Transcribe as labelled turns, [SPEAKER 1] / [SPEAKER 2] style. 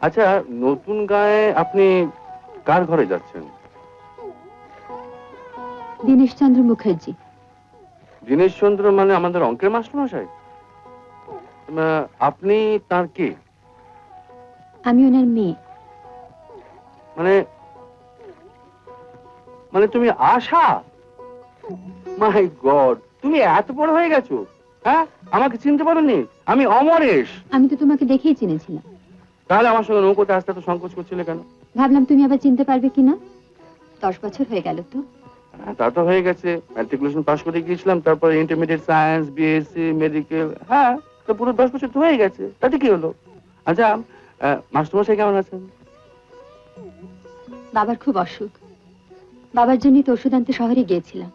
[SPEAKER 1] আচ্ছা নতুন গায়ে আপনি কার ঘরে যাচ্ছেন?
[SPEAKER 2] দীনেশ চন্দ্র মুখার্জি।
[SPEAKER 1] দীনেশ চন্দ্র মানে আমাদের অঙ্কের মাস্টার মশাই আহ, আপনি তার কে?
[SPEAKER 2] আমি ওনার মেয়ে।
[SPEAKER 1] মানে মানে তুমি আশা? মাই গড তুমি এত বড় হয়ে গেছো। হ্যাঁ? আমাকে চিনতে পারোনি আমি অমরেশ।
[SPEAKER 2] আমি তো তোমাকে দেখেই চিনেছিলাম।
[SPEAKER 1] তাহলে আমার সঙ্গে নৌকোতে আসতে এত সংকোচ করছিলে কেন?
[SPEAKER 2] ভাবলাম তুমি আবার চিনতে পারবে কিনা। দশ বছর হয়ে গেল তো।
[SPEAKER 1] হ্যাঁ, তা তো হয়ে গেছে। ম্যাট্রিকুলেশন পাস করে গিয়েছিলাম তারপরে ইন্টারমিডিয়েট সায়েন্স বিএসসি মেডিকেল হ্যাঁ তো পুরো দশ বছর তো হয়ে গেছে। তাতে কি হলো? আচ্ছা মাস্টারমশাই কেমন আছেন?
[SPEAKER 2] বাবার খুব অসুখ। বাবার জন্যই তো ওষুধ আনতে শহরে গিয়েছিলাম।